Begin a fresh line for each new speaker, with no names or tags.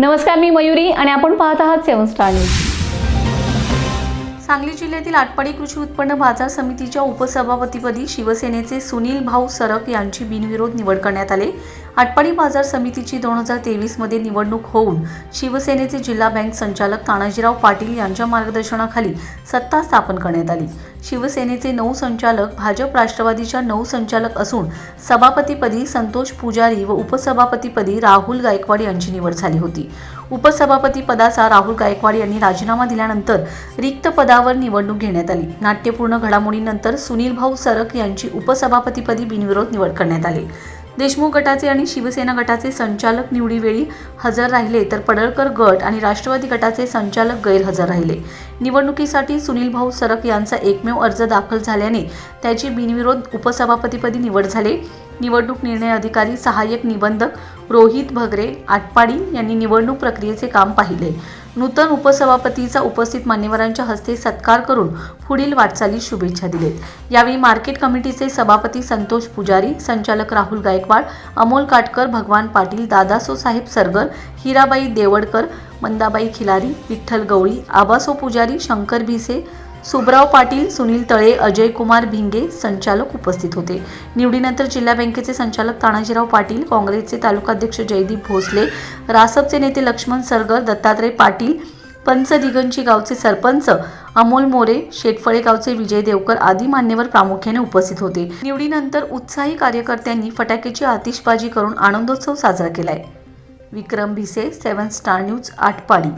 नमस्कार मी मयुरी आणि आपण पाहत आहात सेवन स्टार न्यूज.
सांगली जिल्ह्यातील आटपाडी कृषी उत्पन्न बाजार समितीच्या उपसभापतीपदी शिवसेनेचे सुनील भाऊ सरक यांची बिनविरोध निवड करण्यात आली. आटपाडी बाजार समितीची दोन हजार तेवीसमध्ये निवडणूक होऊन शिवसेनेचे जिल्हा बँक संचालक तानाजीराव पाटील यांच्या मार्गदर्शनाखाली सत्ता स्थापन करण्यात आली. शिवसेनेचे नऊ संचालक भाजप राष्ट्रवादीच्या नऊ संचालक असून सभापतीपदी संतोष पुजारी व उपसभापतीपदी राहुल गायकवाड यांची निवड झाली होती. उपसभापती पदाचा राहुल गायकवाड यांनी राजीनामा दिल्यानंतर रिक्त पदावर निवडणूक घेण्यात आली. नाट्यपूर्ण घडामोडीनंतर सुनील भाऊ सरक यांची उपसभापतीपदी बिनविरोध निवड करण्यात आली. देशमुख गटाचे आणि शिवसेना गटाचे संचालक निवडीवेळी हजर राहिले तर पडळकर गट आणि राष्ट्रवादी गटाचे संचालक गैरहजर राहिले. निवडणुकीसाठी सुनील भाऊ सरक यांचा एकमेव अर्ज दाखल झाल्याने त्याची बिनविरोध उपसभापतीपदी निवड झाले. निवडणूक निर्णय अधिकारी सहाय्यक निबंधक रोहित भगरे आटपाडी यांनी निवडणूक प्रक्रियेचे काम पाहिले. नूतन उपसभापतीचा उपस्थित मान्यवरांच्या हस्ते सत्कार करून पुढील वाटचालीस शुभेच्छा दिलेत. यावेळी मार्केट कमिटीचे सभापती संतोष पुजारी संचालक राहुल गायकवाड अमोल काटकर भगवान पाटील दादासो साहेब सरगर हिराबाई देवडकर मंदाबाई खिलारी विठ्ठल गवळी आबासो पुजारी शंकर भिसे सुबराव पाटील सुनील तळे अजय कुमार भिंगे संचालक उपस्थित होते. निवडीनंतर जिल्हा बँकेचे संचालक तानाजीराव पाटील काँग्रेसचे तालुकाध्यक्ष जयदीप भोसले रासपचे नेते लक्ष्मण सरगर दत्तात्रय पाटील पंचदिगंची गावचे सरपंच अमोल मोरे शेटफळे गावचे विजय देवकर आदी मान्यवर प्रामुख्याने उपस्थित होते. निवडीनंतर उत्साही कार्यकर्त्यांनी फटाक्याची आतिषबाजी करून आनंदोत्सव साजरा केलाय. Vikram Bhise seven star news Atpadi.